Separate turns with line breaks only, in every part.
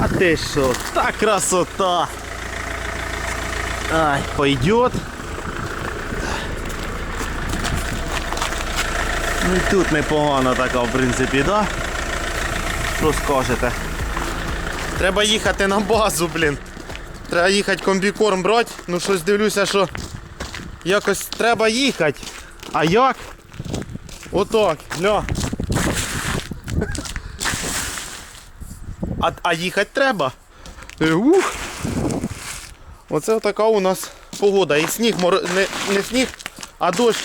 А ти що, та красота. Ай, пойдет. Ну і тут непогана така, в принципі, да? Що скажете? Треба їхати на базу, блін. Треба їхати комбікорм брати. Ну щось дивлюся, що якось треба їхати. А як? Отак, гля. А, а їхати треба. Е, Ух. Оце така у нас погода. І сніг моро... не, не сніг, а дощ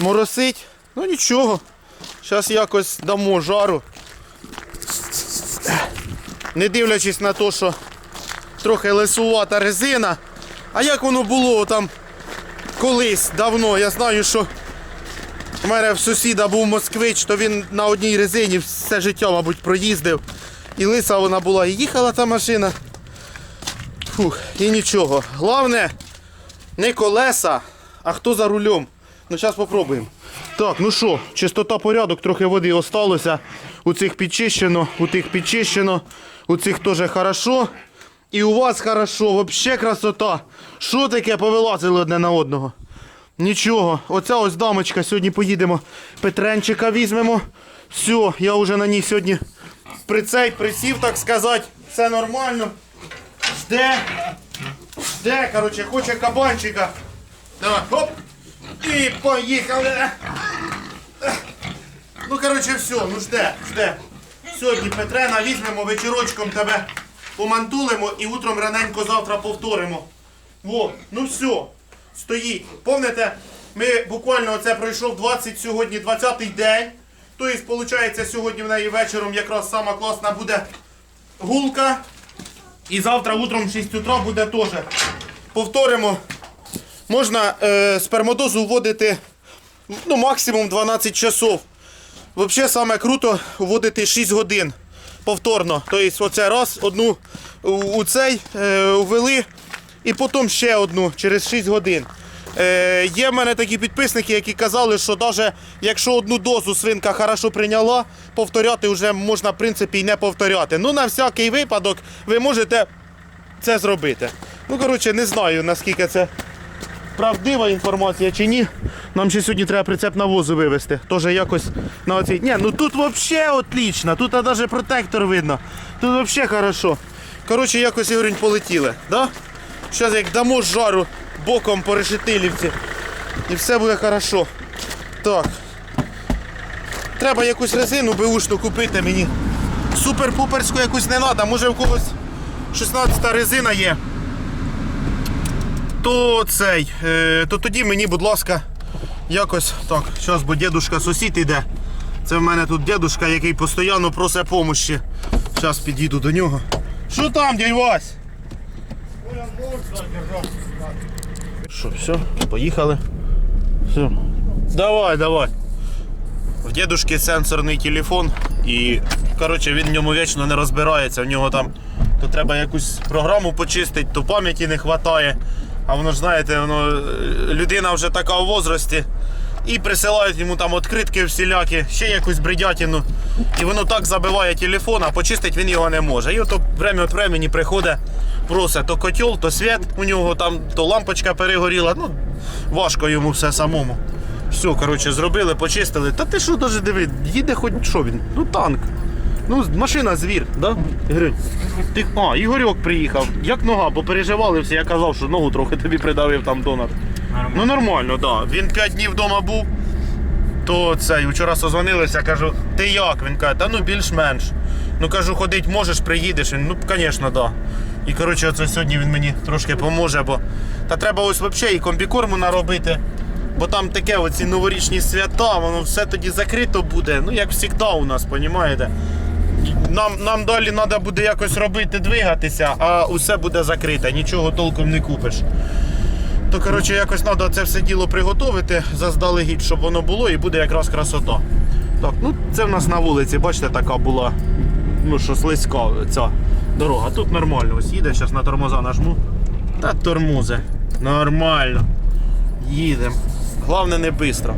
моросить. Ну нічого. Зараз якось дамо жару. Не дивлячись на те, що трохи лисувата резина. А як воно було там колись давно? Я знаю, що у мене в сусіда був москвич, то він на одній резині все життя, мабуть, проїздив. І лиса вона була, і їхала та машина. Фух, і нічого. Головне, не колеса, а хто за рулем. Ну, зараз спробуємо. Так, ну що, чистота порядок, трохи води осталося. У цих підчищено, у тих підчищено, у цих теж хорошо. І у вас хорошо, взагалі красота. Що таке повилазили одне на одного? Нічого, оця ось дамочка, сьогодні поїдемо. Петренчика візьмемо. Все, я вже на ній сьогодні при цей присів, так сказати. Все нормально. Жде. Жде, коротше, хоче кабанчика. Давай, хоп. І поїхали. Ну, коротше, все, ну жде, жде. Сьогодні Петрена візьмемо, вечірочком тебе помантулимо і утром раненько завтра повторимо. Во, ну все, стоїть. Помните, ми буквально оце пройшов 20 сьогодні, 20-й день. Тобто, виходить, сьогодні в неї вечором якраз сама класна буде гулка. І завтра утром в 6 утра буде теж. Повторимо. Можна е, спермодозу вводити ну, максимум 12 часов. Взагалі саме круто вводити 6 годин повторно. Тобто оце раз, одну у, цей е, ввели і потім ще одну через 6 годин. Е, є в мене такі підписники, які казали, що навіть якщо одну дозу свинка хорошо прийняла, повторяти вже можна в принципі і не повторяти. Ну на всякий випадок ви можете це зробити. Ну, коротше, не знаю наскільки це правдива інформація чи ні. Нам ще сьогодні треба прицеп навозу вивезти. Теж якось на оцій. Ні, ну тут взагалі отлично. Тут навіть протектор видно. Тут взагалі хорошо. Коротше, якось Ігорень полетіли. Да? Зараз як дамо жару боком по решетилівці. І все буде хорошо. Так. Треба якусь резину беушну купити мені. Супер-пуперську якусь не треба. Може в когось 16 резина є то цей, е, то тоді мені, будь ласка, якось так, зараз, бо дідушка сусід іде. Це в мене тут дідушка, який постійно просить допомоги. Зараз підійду до нього. Що там, дядь Вась? Що, все, поїхали. Все. Давай, давай. В дідушки сенсорний телефон і коротше, він в ньому вічно не розбирається. В нього там то треба якусь програму почистити, то пам'яті не вистачає. А воно ж знаєте, воно, е, людина вже така у возрасті. І присилають йому там відкритки всілякі, ще якусь бредятину. І воно так забиває телефон, а почистити він його не може. І ото время від времени приходить, просить то котел, то світ у нього, там, то лампочка перегоріла. Ну, важко йому все самому. Все, коротше, зробили, почистили. Та ти що даже диви, їде хоч що він? Ну танк. Ну, машина звір, да? Ігорюнь? Ти... А, Ігорьок приїхав. Як нога, бо переживали всі, я казав, що ногу трохи тобі придавив там донор. Ну нормально, так. Да. Він 5 днів вдома був, то цей, вчора созвонилися, кажу, ти як? Він каже, та ну більш-менш. Ну кажу, ходить можеш, приїдеш. Він, ну, звісно, да. І коротше, оце сьогодні він мені трошки поможе, бо та треба ось взагалі і комбікорму наробити. Бо там таке оці новорічні свята, воно все тоді закрито буде. Ну, як завжди у нас, розумієте? Нам, нам далі треба буде якось робити, двигатися, а усе буде закрите, нічого толком не купиш. То коротше, якось треба це все діло приготувати заздалегідь, щоб воно було і буде якраз красота. Так, ну це в нас на вулиці, бачите, така була, ну що слизька ця дорога. Тут нормально. Ось їде, зараз на тормоза нажму. Та тормози. Нормально. Їдемо. Головне не швидко.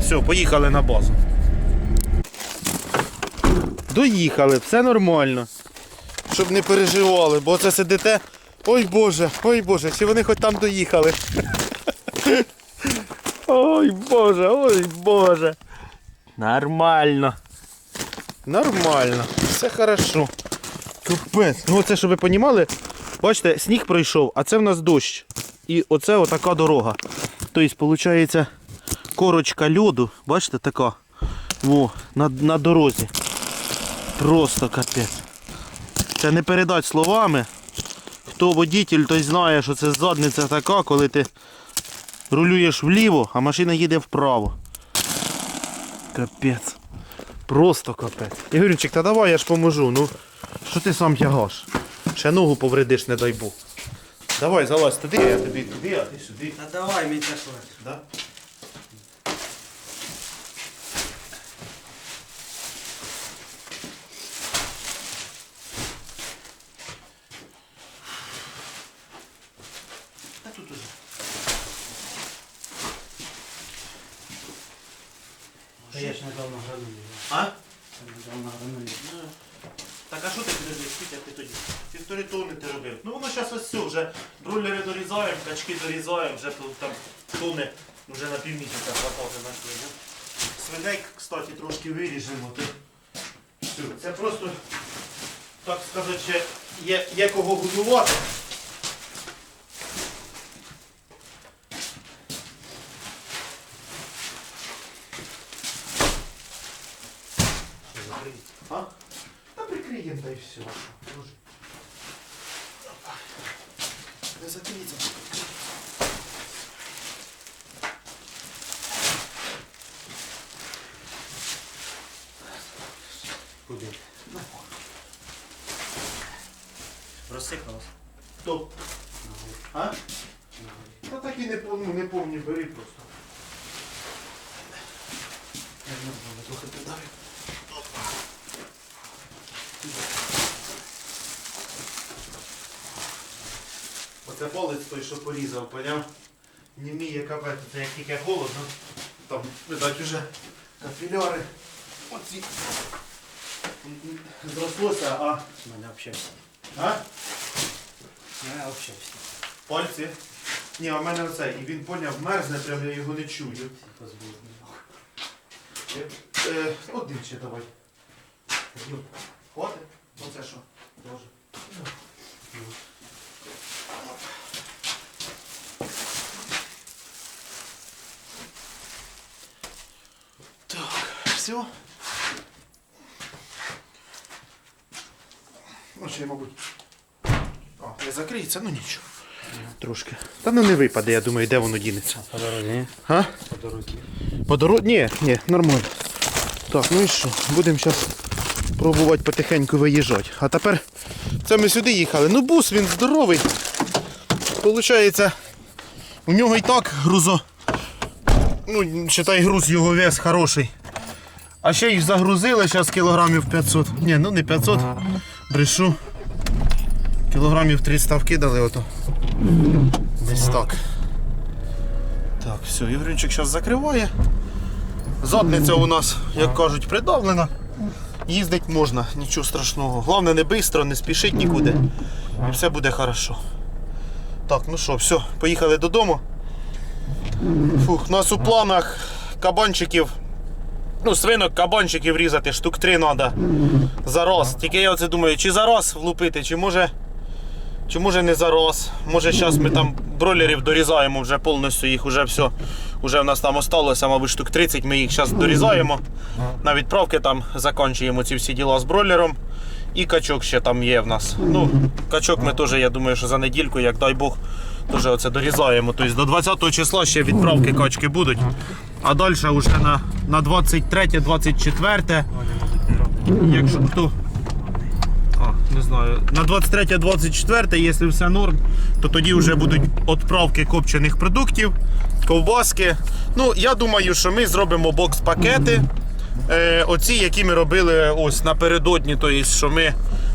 Все, поїхали на базу. Доїхали, все нормально. щоб не переживали, бо це сидите. Ой Боже, ой Боже, чи вони хоч там доїхали. Ой Боже, ой Боже. Нормально. Нормально, все хорошо. Капець. Ну це, щоб ви понімали, бачите, сніг пройшов, а це в нас дощ. І оце отака дорога. Тобто, виходить, корочка льоду, бачите, така. Во, на, на дорозі. Просто капець. Це не передати словами. Хто водітель, той знає, що це задниця така, коли ти рулюєш вліво, а машина їде вправо. Капець. Просто капець. Ігорючик, та давай я ж поможу. Ну, що ти сам тягаш? Ще ногу повредиш, не дай Бог. Давай, залазь туди, я тобі туди, а ти сюди.
Та давай, мій також.
Да?
Ж недавно гранули.
А?
Недавно гранули.
Так а що ти підожди, скільки ти тоді? Півтори тонни ти робив. Ну воно зараз ось все, вже бройлери дорізаємо, качки дорізаємо, вже там тони вже на півмісяця хватати знайшли. да? Свиней, кстати, трошки виріжемо. Ти. Це просто, так сказати, ще є, є кого годувати. А? Та прикриємо та й все. Боже. Опа. Не закриється.
Куди? Розсипалось.
Хто? А? Та так і не помню, не помню, бери просто. Я не знаю, трохи придавив. Оце палець той, що порізав, поняв? Не вміє капети, це як тільки холодно. Там, видать, уже капіляри. Оці. Зрослося, а.
Мене общався.
А?
Мене общався.
Пальці. Ні, а в мене оцей. І він поняв, мерзне, прям я його не чую.
Позбудний.
Е, один ще давай. Ю. Хватить? Оце що? Тоже. Так, все. Ну, ще, мабуть. А, не закриється, ну нічого. Трошки. Та ну не випаде, я думаю, де воно дінеться.
По дорозі, ні?
А?
По дорозі.
По дорозі? Ні, ні, нормально. Так, ну і що? Будемо зараз пробувати потихеньку виїжджати. А тепер це ми сюди їхали. Ну бус він здоровий. Получається, у нього і так грузо. Ну, считай, груз його вес хороший. А ще й загрузили зараз кілограмів 500. Ні, ну не 500. Брешу. Кілограмів 300 вкидали ото. Десь так. Так, все, Ігорінчик зараз закриває. Задниця у нас, як кажуть, придавлена. Їздить можна, нічого страшного. Головне не швидко, не спішить нікуди. І все буде хорошо. Так, ну що, все, поїхали додому. Фух, у нас у планах кабанчиків. Ну, свинок, кабанчиків різати, штук три треба. За раз. Тільки я оце думаю, чи за раз влупити, чи може. Чи може не зараз? Може зараз ми там бройлерів дорізаємо вже повністю їх вже все. Уже в нас там осталося, мабуть, штук 30, ми їх зараз дорізаємо. На відправки там закінчуємо ці всі діла з бройлером. І качок ще там є в нас. Ну, качок ми теж, я думаю, що за недільку, як дай Бог, теж оце дорізаємо. Тобто до 20 числа ще відправки качки будуть. А далі вже на, на 23-24. Якщо хто. А, не знаю. На 23-24, якщо все норм, то тоді вже будуть відправки копчених продуктів, ковбаски. Ну, я думаю, що ми зробимо бокс-пакети. Е, оці, які ми робили ось напередодні, тобто, що ми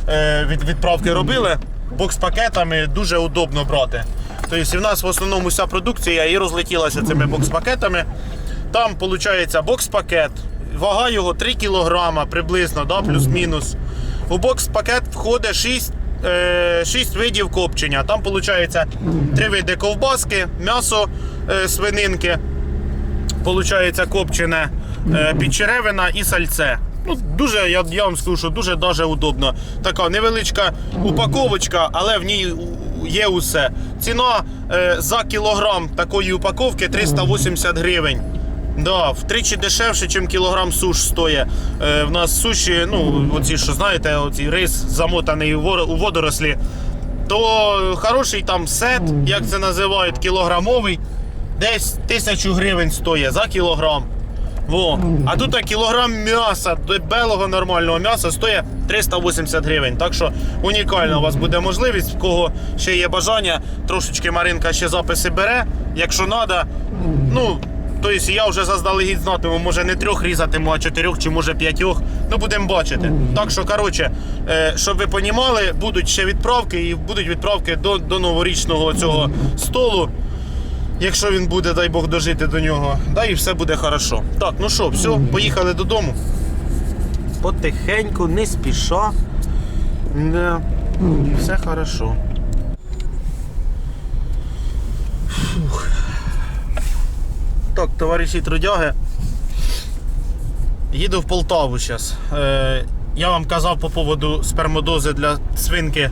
е, від відправки робили, бокс-пакетами дуже удобно брати. Тобто, в нас в основному вся продукція і розлетілася цими бокс-пакетами. Там виходить бокс-пакет, вага його 3 кг приблизно, да, плюс-мінус. У бокс-пакет входить 6, е, 6 видів копчення. Там виходить 3 види ковбаски, м'ясо е, свининки, Получається копчене е, підчеревина і сальце. Ну, дуже, я, я вам скажу, що дуже даже удобно. Така невеличка упаковочка, але в ній є усе. Ціна е, за кілограм такої упаковки 380 гривень. Да, втричі дешевше, ніж кілограм суш стоїть. Е, в нас суші, ну, оці, що знаєте, оці рис замотаний у водорослі. То хороший там сет, як це називають, кілограмовий, десь тисячу гривень стоїть за кілограм. Во. А тут кілограм м'яса, белого нормального м'яса стоїть 380 гривень. Так що унікальна у вас буде можливість, в кого ще є бажання, трошечки Маринка ще записи бере, якщо треба. Ну, тобто я вже заздалегідь знатиму, може не трьох різатиму, а чотирьох чи може п'ятьох. Ну, будемо бачити. Так що, коротше, е, щоб ви понімали, будуть ще відправки і будуть відправки до, до новорічного цього столу. Якщо він буде, дай Бог, дожити до нього, да і все буде хорошо. Так, ну що, все, поїхали додому. Потихеньку, не спіша. Да. І все хорошо. Фух. Так, товариші трудяги. Їду в Полтаву зараз. Е, я вам казав по поводу спермодози для свинки,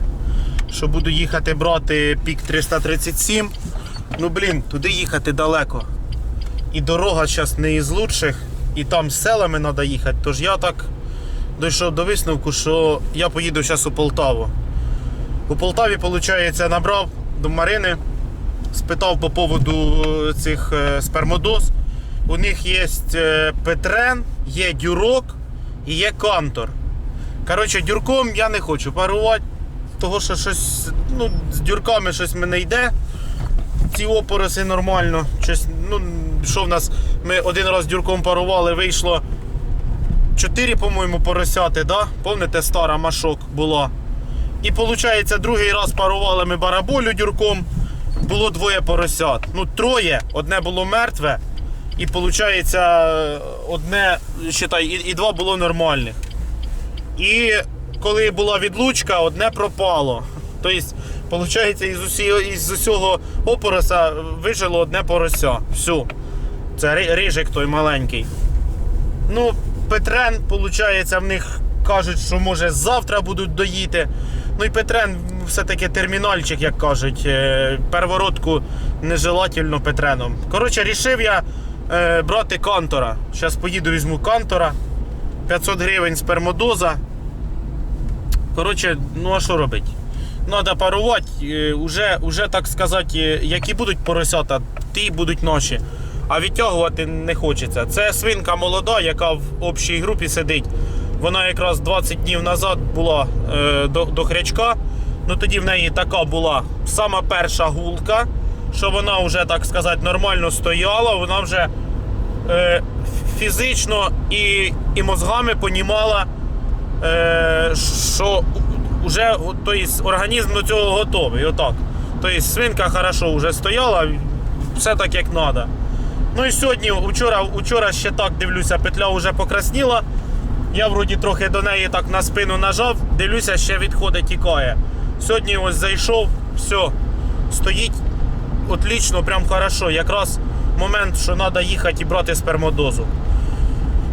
що буду їхати брати пік 337. Ну блін, туди їхати далеко. І дорога зараз не із лучших, і там селами треба їхати. Тож я так дійшов до висновку, що я поїду зараз у Полтаву. У Полтаві, виходить, набрав до Марини, спитав по поводу е, цих е, спермодоз. У них є е, Петрен, є дюрок і є кантор. Коротше, дюрком я не хочу парувати, того що щось ну, з дюрками щось мене йде ці опороси нормально. Щось, ну, що в нас? Ми один раз дюрком парували, вийшло 4, по-моєму, поросяти, да? Помните, стара машок була. І виходить, другий раз парували ми бараболю дюрком, було двоє поросят. Ну, троє, одне було мертве, і виходить, одне, считай, і, і два було нормальних. І коли була відлучка, одне пропало. Тобто, виходить, із, усі, із усього опороса вижило одне порося. Все. Це ри- рижик той маленький. Ну, Петрен, виходить, в них кажуть, що може завтра будуть доїти. Ну і Петрен все-таки термінальчик, як кажуть. Е, Первородку нежелательно Петреном. Коротше, рішив я е, брати кантора. Зараз поїду візьму кантора. 500 гривень спермодоза. Коротше, ну а що робити? Треба парувати. Е, Уже, уже, так сказати, е, які будуть поросята, ті будуть наші. А відтягувати не хочеться. Це свинка молода, яка в общій групі сидить. Вона якраз 20 днів назад була е, до, до хрячка. Ну тоді в неї така була сама перша гулка, що вона вже, так сказати, нормально стояла, вона вже е, фізично і, і мозгами понімала, е, що вже тобто, організм до цього готовий. Отак. Тобто свинка хорошо вже стояла, все так як треба. Ну і сьогодні, вчора, вчора ще так дивлюся, петля вже покрасніла. Я вроді трохи до неї так на спину нажав, дивлюся, ще відходить, тікає. Сьогодні ось зайшов, все, стоїть отлично, прям хорошо. Якраз момент, що треба їхати і брати спермодозу.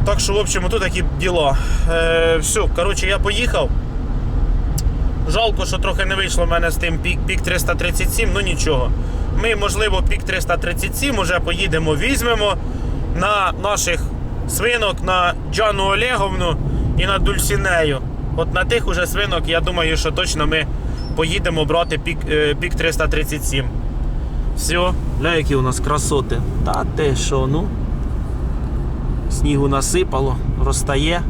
Так що, в общем, тут такі діла. Е, все, коротше, я поїхав. Жалко, що трохи не вийшло в мене з тим пік, пік 337, ну нічого. Ми, можливо, пік 337 уже поїдемо, візьмемо на наших свинок, на Джану Олеговну і на Дульсінею. От на тих уже свинок, я думаю, що точно ми поїдемо брати пік, е, пік 337. Все, гля, які у нас красоти. Та те що, ну. Снігу насипало, розтає.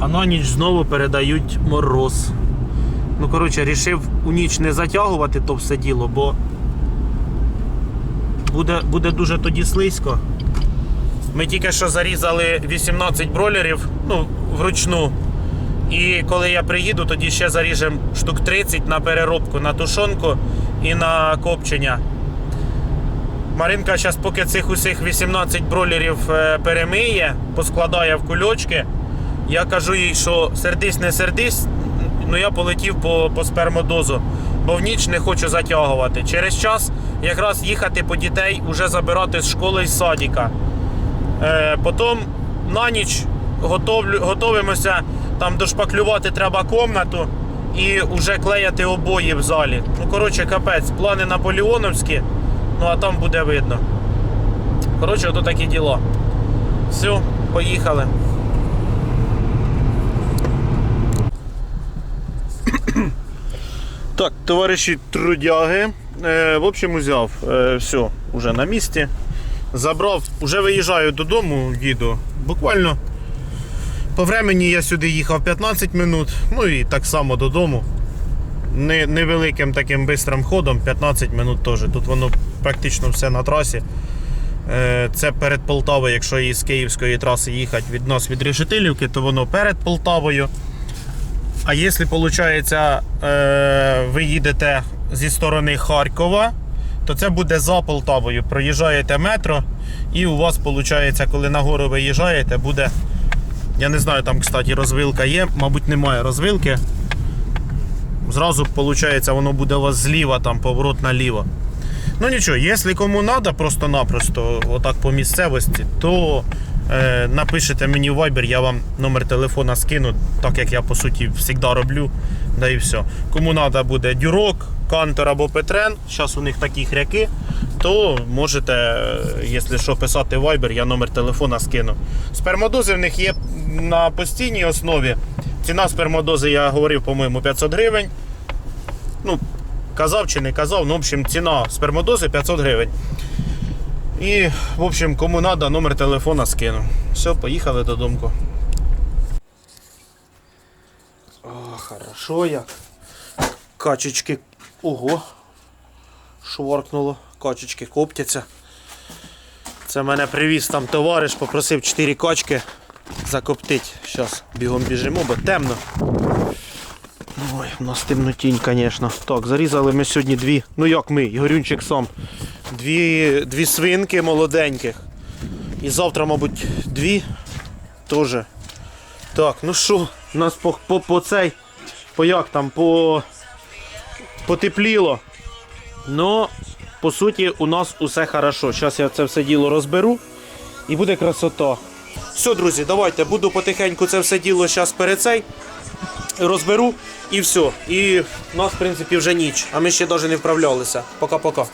А на ніч знову передають мороз. Ну, коротше, рішив у ніч не затягувати то все діло, бо буде, буде дуже тоді слизько. Ми тільки що зарізали 18 бролерів, ну, вручну. І коли я приїду, тоді ще заріжемо штук 30 на переробку, на тушонку і на копчення. Маринка зараз, поки цих усіх 18 бролерів е, перемиє, поскладає в кульочки, Я кажу їй, що сердись, не сердись, ну я полетів по, по спермодозу, бо в ніч не хочу затягувати. Через час якраз їхати по дітей, уже забирати з школи і з садика. Е, потім на ніч готовлю, готовимося, там дошпаклювати треба комнату і вже клеяти обої в залі. Ну, коротше, капець, плани наполеоновські, ну а там буде видно. Коротше, ото такі діла. Все, поїхали. Так, товариші трудяги. Е, в общем, узяв. Е, все, вже на місці. Забрав, вже виїжджаю додому, їду. Буквально по времені я сюди їхав 15 минут, ну і так само додому. Не, невеликим таким бистрим ходом, 15 минут теж. Тут воно практично все на трасі. Е, Це перед Полтавою, якщо із Київської траси їхати від нас від Решетилівки, то воно перед Полтавою. А якщо, виходить, ви їдете зі сторони Харкова, то це буде за Полтавою. Проїжджаєте метро, і у вас, виходить, коли на гору виїжджаєте, буде. Я не знаю, там, кстати, розвилка є, мабуть, немає розвилки. Зразу, виходить, воно буде у вас зліва, там поворот наліво. Ну нічого, якщо кому треба, просто-напросто, отак по місцевості, то е, напишете мені в Viber, я вам номер телефона скину, так як я по суті завжди роблю. Да і все. Кому треба буде дюрок, кантор або петрен, зараз у них такі хряки, то можете, е, якщо що, писати в Viber, я номер телефона скину. Спермадози в них є на постійній основі. Ціна спермадози, я говорив, по-моєму, 500 гривень. Ну, казав чи не казав, ну, в общем, ціна спермодози 500 гривень. І, в общем, кому треба, номер телефона скину. Все, поїхали додому. О, хорошо як. Качечки. Ого. Шворкнуло. Качечки коптяться. Це мене привіз там товариш, попросив 4 качки закоптить. Зараз бігом біжимо, бо темно. Ой, у нас темнотінь, звісно. Так, зарізали ми сьогодні дві. Ну як ми, Ігорюнчик сам. Дві, дві свинки молоденьких. І завтра, мабуть, дві теж. Так, ну що, у нас по, по, по цей, по як там, по потепліло. Ну, по суті, у нас усе хорошо. Зараз я це все діло розберу і буде красота. Все, друзі, давайте буду потихеньку це все діло зараз перед цей розберу і все. І в нас, в принципі, вже ніч, а ми ще навіть не вправлялися. Пока-пока.